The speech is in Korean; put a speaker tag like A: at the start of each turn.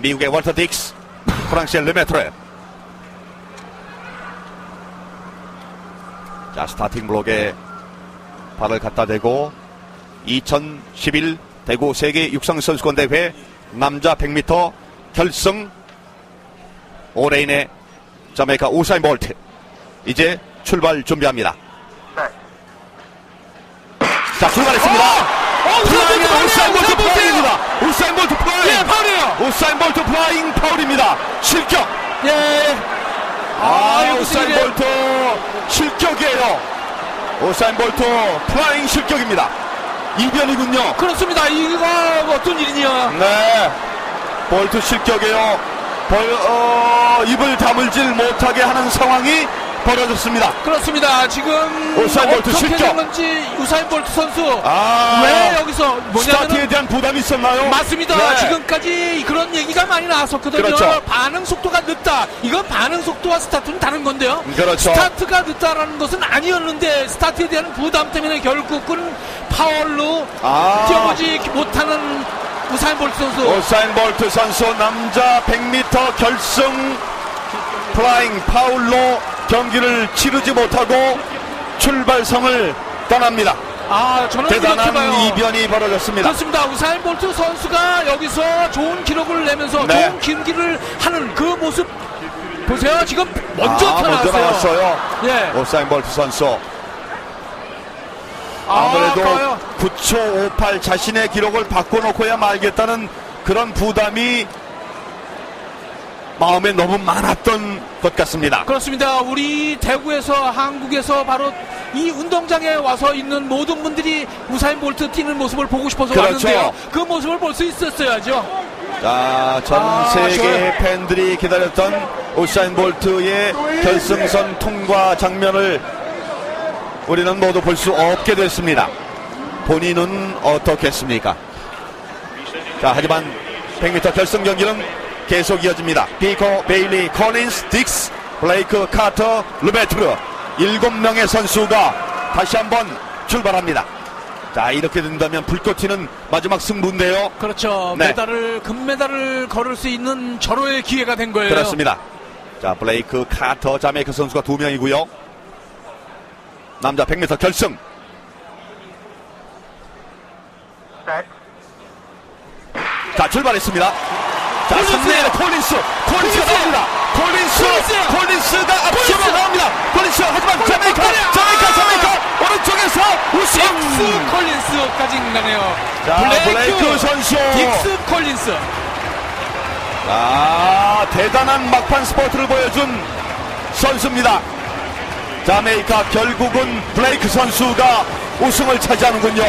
A: 미국의 월터 딕스, 프랑스의 르메트레. 자, 스타팅 블록에 발을 갖다 대고 2011 대구 세계 육상 선수권 대회 남자 100m 결승 오레인의 자메이카 우사인 볼트 이제 출발 준비합니다. 자 출발했습니다.
B: 어, 우사인 볼트
A: 우사인 볼트. 우사인 파울.
B: 예, 파울이에요.
A: 우사인 볼트 플라잉 파울입니다. 실격.
B: 예.
A: 아,
B: 이거
A: 우사인
B: 무슨 일이에요?
A: 볼트 실격이에요. 우사인 볼트 플라잉 실격입니다. 이변이군요.
B: 그렇습니다. 이거 어떤 일이냐?
A: 네. 볼트 실격이에요. 벌, 어, 입을 다물질 못하게 하는 상황이 벌어졌습니다.
B: 그렇습니다. 지금
A: 우사인 볼트
B: 어떻게
A: 실격.
B: 된 건지 우사인 볼트 선수
A: 아.
B: 왜 여기서
A: 스타트에
B: 뭐냐면
A: 대한 부담이 있었나요?
B: 맞습니다.
A: 네.
B: 지금까지 그런 얘기가 많이 나왔었거든요.
A: 그렇죠.
B: 반응 속도가 늦다. 이건 반응 속도와 스타트는 다른 건데요.
A: 그렇죠.
B: 스타트가 늦다라는 것은 아니었는데 스타트에 대한 부담 때문에 결국은 파월로
A: 아.
B: 뛰어보지 못하는 우사인 볼트 선수.
A: 우사인 볼트 선수 남자 100m 결승 플라잉 파울로 경기를 치르지 못하고 출발성을 떠납니다.
B: 아, 저는
A: 대단한. 이변이 벌어졌습니다.
B: 그렇습니다. 우사인 볼트 선수가 여기서 좋은 기록을 내면서
A: 네.
B: 좋은 경기를 하는 그 모습 보세요. 지금 먼저
A: 아. 나왔어요.
B: 예.
A: 우사인 볼트 선수.
B: 아,
A: 아무래도
B: 아까워요.
A: 9초 58 자신의 기록을 바꿔놓고야 말겠다는 그런 부담이 마음에 너무 많았던 것 같습니다.
B: 그렇습니다. 우리 대구에서 한국에서 바로 이 운동장에 와서 있는 모든 분들이 우사인 볼트 뛰는 모습을 보고 싶어서
A: 그렇죠.
B: 왔는데요. 그 모습을 볼 수 있었어야죠.
A: 자, 전
B: 아,
A: 세계. 팬들이 기다렸던 우사인 볼트의 결승선 통과 장면을 우리는 모두 볼 수 없게 됐습니다. 본인은 어떻겠습니까? 자, 하지만 100m 결승 경기는 계속 이어집니다. 비커, 베일리, 커린스, 딕스, 블레이크, 카터, 루베트르 일곱 명의 선수가 다시 한번 출발합니다. 자, 이렇게 된다면 불꽃 튀는 마지막 승부인데요.
B: 그렇죠.
A: 네.
B: 메달을 금메달을 걸을 수 있는 절호의 기회가 된 거예요.
A: 그렇습니다. 자, 블레이크, 카터, 자메이카 선수가 두 명이고요. 남자 100m 결승. 자, 출발했습니다. 자,
B: 콜린스!
A: 3레의 콜린스. 콜린스가
B: 콜린스!
A: 나옵니다. 콜린스!
B: 콜린스!
A: 콜린스가
B: 콜린스!
A: 나옵니다. 콜린스! 하지만! 자메이카! 자메이카!
B: 아!
A: 자메이카! 오른쪽에서 우승!
B: 딕스 콜린스까지 가네요.
A: 자, 블레이크 선수.
B: 딕스 콜린스.
A: 아, 대단한 막판 스포츠를 보여준 선수입니다. 자메이카 결국은 블레이크 선수가 우승을 차지하는군요.